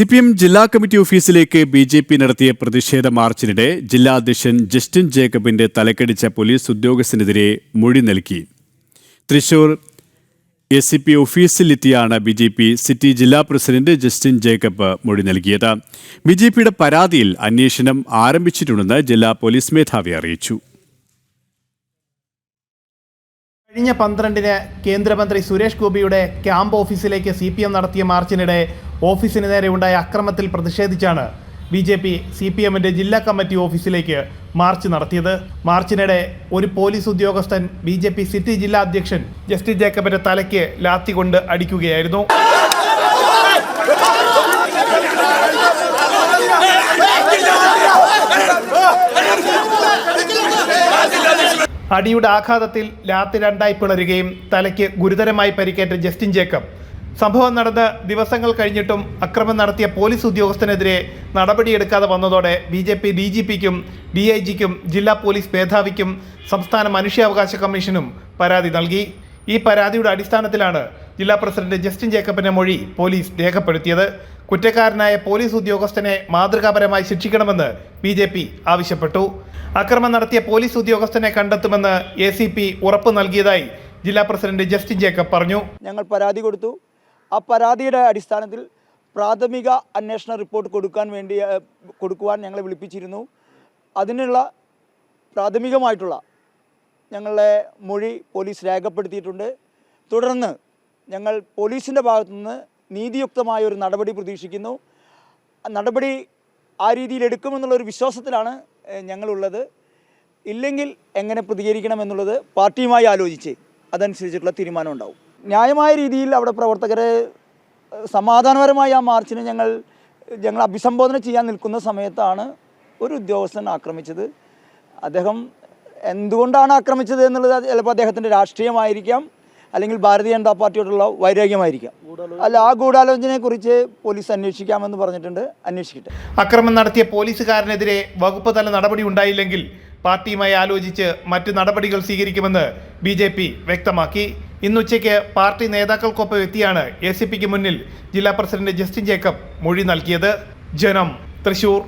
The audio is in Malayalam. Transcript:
സി പി എം ജില്ലാ കമ്മിറ്റി ഓഫീസിലേക്ക് ബി ജെ പി നടത്തിയ പ്രതിഷേധ മാർച്ചിനിടെ ജില്ലാ അധ്യക്ഷൻ ജസ്റ്റിൻ ജേക്കബിന്റെ തലക്കടിച്ച പോലീസ് ഉദ്യോഗസ്ഥനെതിരെ മൊഴി നൽകി. തൃശൂർ എസ് സി പി ഓഫീസിലെത്തിയാണ് ബി ജെ പി സിറ്റി ജില്ലാ പ്രസിഡന്റ് ജസ്റ്റിൻ ജേക്കബ് മൊഴി നൽകിയത്. ബി ജെ പിയുടെ പരാതിയിൽ അന്വേഷണം ആരംഭിച്ചിട്ടുണ്ടെന്ന് ജില്ലാ പോലീസ് മേധാവി അറിയിച്ചു. കഴിഞ്ഞ പന്ത്രണ്ടിന് കേന്ദ്രമന്ത്രി സുരേഷ് ഗോപിയുടെ ക്യാമ്പ് ഓഫീസിലേക്ക് സി പി എം നടത്തിയ മാർച്ചിനിടെ ഓഫീസിന് നേരെ ഉണ്ടായ അക്രമത്തിൽ പ്രതിഷേധിച്ചാണ് B J P C P എമ്മിന്റെ ജില്ലാ കമ്മിറ്റി ഓഫീസിലേക്ക് മാർച്ച് നടത്തിയത്. മാർച്ചിനിടെ ഒരു പോലീസ് ഉദ്യോഗസ്ഥൻ ബി ജെ പി സിറ്റി ജില്ലാ അധ്യക്ഷൻ ജസ്റ്റിസ് ജേക്കബിന്റെ തലയ്ക്ക് ലാത്തി കൊണ്ട് അടിക്കുകയായിരുന്നു. അടിയുടെ ആഘാതത്തിൽ ലാത്തി രണ്ടായി പിളരുകയും തലയ്ക്ക് ഗുരുതരമായി പരിക്കേറ്റ ജസ്റ്റിൻ ജേക്കബ് സംഭവം നടന്ന് ദിവസങ്ങൾ കഴിഞ്ഞിട്ടും അക്രമം നടത്തിയ പോലീസ് ഉദ്യോഗസ്ഥനെതിരെ നടപടിയെടുക്കാതെ വന്നതോടെ B J P D G പിക്കും ഡി ഐ ജിക്കും ജില്ലാ പോലീസ് മേധാവിക്കും സംസ്ഥാന മനുഷ്യാവകാശ കമ്മീഷനും പരാതി നൽകി. ഈ പരാതിയുടെ അടിസ്ഥാനത്തിലാണ് ജില്ലാ പ്രസിഡന്റ് ജസ്റ്റിൻ ജേക്കബിന്റെ മൊഴി പോലീസ് രേഖപ്പെടുത്തിയത്. കുറ്റക്കാരനായ പോലീസ് ഉദ്യോഗസ്ഥനെ മാതൃകാപരമായി ശിക്ഷിക്കണമെന്ന് ബി ജെ പി ആവശ്യപ്പെട്ടു. അക്രമം നടത്തിയ പോലീസ് ഉദ്യോഗസ്ഥനെ കണ്ടെത്തുമെന്ന് എ സി പി ഉറപ്പ് നൽകിയതായി ജില്ലാ പ്രസിഡന്റ് ജസ്റ്റിൻ ജേക്കബ് പറഞ്ഞു. ഞങ്ങൾ പരാതി കൊടുത്തു. ആ പരാതിയുടെ അടിസ്ഥാനത്തിൽ പ്രാഥമിക അന്വേഷണ റിപ്പോർട്ട് കൊടുക്കാൻ വേണ്ടി കൊടുക്കുവാൻ ഞങ്ങളെ വിളിപ്പിച്ചിരുന്നു. അതിനുള്ള പ്രാഥമികമായിട്ടുള്ള ഞങ്ങളുടെ മൊഴി പോലീസ് രേഖപ്പെടുത്തിയിട്ടുണ്ട്. തുടർന്ന് ഞങ്ങൾ പോലീസിന്റെ ഭാഗത്തുനിന്ന് നീതിയുക്തമായ ഒരു നടപടി പ്രതീക്ഷിക്കുന്നു. നടപടി ആ രീതിയിൽ എടുക്കുമെന്നുള്ളൊരു വിശ്വാസത്തിലാണ് ഞങ്ങളുള്ളത്. ഇല്ലെങ്കിൽ എങ്ങനെ പ്രതികരിക്കണമെന്നുള്ളത് പാർട്ടിയുമായി ആലോചിച്ച് അതനുസരിച്ചിട്ടുള്ള തീരുമാനം ഉണ്ടാവും. ന്യായമായ രീതിയിൽ അവിടെ പ്രവർത്തകരെ സമാധാനപരമായി ആ മാർച്ചിനെ ഞങ്ങൾ ഞങ്ങൾ അഭിസംബോധന ചെയ്യാൻ നിൽക്കുന്ന സമയത്താണ് ഒരു ഉദ്യോഗസ്ഥൻ ആക്രമിച്ചത്. അദ്ദേഹം എന്തുകൊണ്ടാണ് ആക്രമിച്ചത് എന്നുള്ളത് ചിലപ്പോൾ അദ്ദേഹത്തിന്റെ രാഷ്ട്രീയമായിരിക്കാം അല്ലെങ്കിൽ ഭാരതീയ ജനതാ പാർട്ടിയോടുള്ള വൈരാഗ്യമായിരിക്കാം. അല്ല ആ ഗൂഢാലോചനയെക്കുറിച്ച് പോലീസ് അന്വേഷിക്കാമെന്ന് പറഞ്ഞിട്ടുണ്ട്. അന്വേഷിക്കട്ടെ. അക്രമം നടത്തിയ പോലീസുകാരനെതിരെ വകുപ്പ് തല നടപടി ഉണ്ടായില്ലെങ്കിൽ പാർട്ടിയുമായി ആലോചിച്ച് മറ്റ് നടപടികൾ സ്വീകരിക്കുമെന്ന് ബി ജെ പി ഉച്ചയ്ക്ക് പാർട്ടി നേതാക്കൾക്കൊപ്പം എത്തിയാണ് എ സി പിക്ക് മുന്നിൽ ജില്ലാ പ്രസിഡന്റ് ജസ്റ്റിൻ ജേക്കബ് മൊഴി നൽകിയത്. ജനം തൃശൂർ.